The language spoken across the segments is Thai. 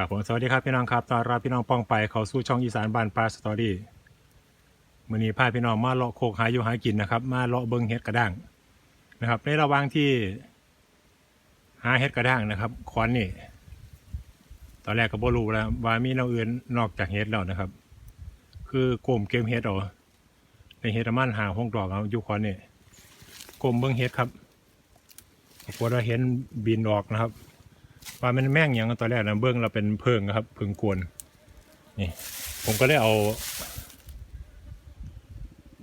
ครับผมสวัสดีครับพี่น้องครับตอนรับพี่น้องป้องไปเขาสู่ช่องอีสานบ้านปลาสตอรี่มื่อนี้พาพี่น้องมาเลาะโคกหาอยู่หากินนะครับ มาเลาะเบิงเฮ็ดกระด้างนะครับในระหว่างที่หาเฮ็ดกระด้างนะครับคอนนี่ ตอนแรกก็บ่รู้แล้วว่ามีแนวอื่นนอกจากเฮ็ดแล้วนะครับ คือโกมเกมเฮ็ดเอาในเฮ็ดมันหาห้องดอกเอาอยู่คอนนี่โกมเบิงเฮ็ดครับปรากฏว่าเห็นบินออกนะครับ ว่ามันแม่งย่างตอนแรกนะเบื้องเราเป็นเพิงครับเพิงกวนนี่ผมก็ได้เอา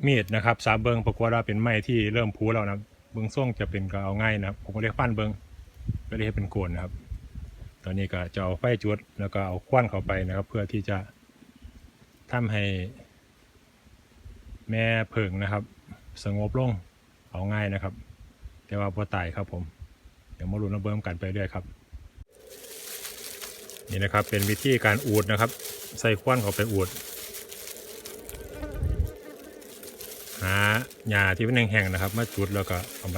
มีดนะครับสาบเบิงปรากฏว่าเป็นไม้ที่เริ่มพูแล้วนะเบิงส่งจะเป็นก็เอาง่ายนะผมก็เลยฟันเบิงก็เลยให้เป็นโกนนะครับ ตอนนี้ก็จะเอาไฟจุดแล้วก็เอาควันเข้าไปนะครับ เพื่อที่จะทำให้ แม่เพิงนะครับ สงบลงเอาง่ายนะครับ แต่ว่าพอตายครับผม เดี๋ยวมาลุ้นมาเบิ่มกันไปเรื่อยครับ นี่นะครับเป็นวิธีการอูดนะครับ ใส่ควันเข้าไปอูดหาหญ้าที่เป็นแห้งๆนะครับ มาจุดแล้วก็เอาใบ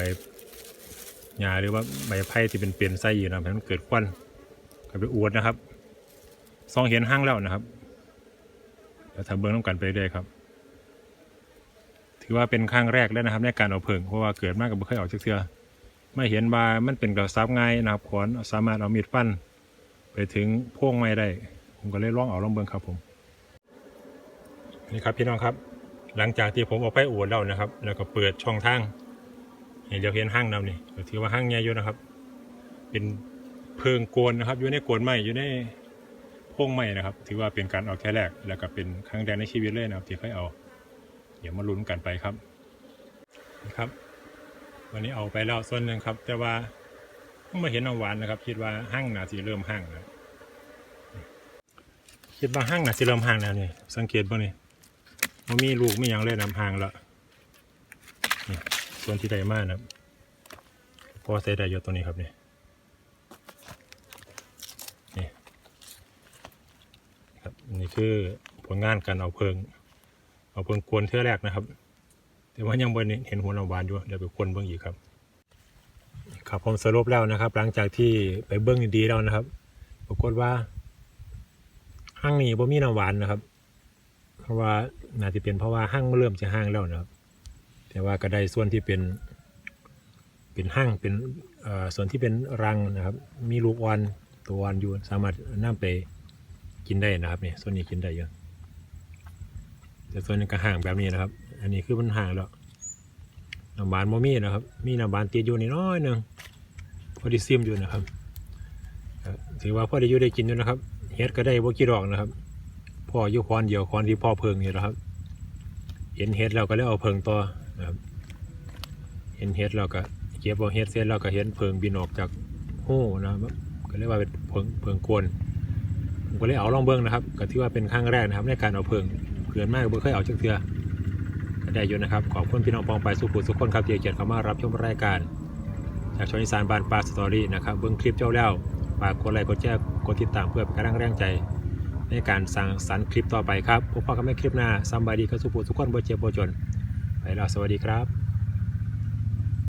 หญ้าหรือว่าใบไผ่ที่เป็นเปลี่ยนไส้อยู่นะให้มันเกิดควันก็ไปอูดนะครับซองเห็นห้างแล้วนะครับเดี๋ยวทำเบิ้งต้องกันไปเรื่อยครับ ถือว่าเป็นครั้งแรกแล้วนะครับ ในการเอาเพิงเพราะว่าเกิดมากกับเคยออกจากเทือไม่เห็นว่ามันเป็นกระซับง่ายนะครับขอนสามารถเอามีดฟัน ไปถึงพ่วงไม่ได้ ผมก็เลยลองเอาลองเบิ่งครับผม นี่ครับพี่น้องครับ หลังจากที่ผมเอาไปอวดแล้วนะครับ แล้วก็เปิดช่องทางให้เดี๋ยวเห็นห้างนำนี่ก็ถือว่าห้างใหญ่อยู่นะครับ เป็นเพิงโกนนะครับ อยู่ในโกนไม้อยู่ในพ่วงไม้นะครับ ถือว่าเป็นการเอาแค่แรก แล้วก็เป็นครั้งแรกในชีวิตเลยนะครับ ที่เคยเอา เดี๋ยวมาลุ้นกันไปครับนี่ครับ วันนี้เอาไปแล้วส่วนหนึ่งครับ แต่ว่า มาเห็นน้ำหวานนะครับ คิดว่าห้างนาสีเริ่มห้างแล้วคิดว่าห้างนาสีเริ่มห้างแล้วนี่สังเกตบ่นี่มันมีลูกไม่ยังเลยน้ำห้างแล้วส่วนที่ได้มากนะครับพอใส่ได้อยู่ตัวนี้ครับนี่นี่ครับนี่คือผลงานการเอาเพิง เอาเพิงกวนเทื่อแรกนะครับ แต่ว่ายังบนเห็นหัวน้ำหวานอยู่เดี๋ยวไปกวนเบิ่งอีกครับ ครับผมสรุปแล้วนะครับ หลังจากที่ไปเบิ้งดีๆแล้วนะครับ ปรากฏว่าห้างนี้บ่มีน้ำหวานนะครับ เพราะว่าน่าจะเป็นเพราะว่าห้างเริ่มจะห้างแล้วนะครับ แต่ว่าก็ได้ส่วนที่เป็น เป็นห้างเป็นเอ่อส่วนที่เป็นรังนะครับ มีลูกอ่อนตัวอ่อนอยู่สามารถนำไปกินได้นะครับเนี่ยส่วนนี้กินได้เยอะแต่ส่วนนี้ก็ห่างแบบนี้นะครับ อันนี้คือมันห่างแล้วน้ำหวานโมมีนะครับ มีน้ำหวานติดอยู่นิดน้อยหนึ่ง พอดีซิมอยู่นะครับถือว่าพ่อได้อยู่ได้กินอยู่นะครับเฮ็ดก็ได้บ่กี่ดอกนะครับพ่ออยู่คอนเดียวคอนที่พ่อเพิงนี่แหละครับ เห็นเฮ็ดเราก็เลยเอาเพิงต่อนะครับ เห็นเฮ็ดเราก็เก็บเอาเฮ็ดเสร็จเราก็เห็นเพิงบินออกจากหูนะครับก็เรียกว่าเป็นเพิงเพิงกวนผมก็เลยเอาลองเบิ้งนะครับ ก็ถือว่าเป็นครั้งแรกนะครับ ในการเอาเพิงเพื่อนมากบ่เคยเอาจักเทื่อกได้อยู่นะครับขอบคุณพี่น้องปองไปสุขุสุขคนครับที่เกียรติเข้ามารับชมรายการ จากช่องอีสานบานปลาสตอรี่นะครับเบื้องคลิปเจ้าแล้วฝากกดไลค์กดแชร์กดติดตามเพื่อเป็นกำลังแรงใจ ในการสร้างสรรค์คลิปต่อไปครับพบกันใหม่คลิปหน้าสำบายดีกับสุภสุขคนบ่เจ็บบ่จนไปแล้วสวัสดีครับ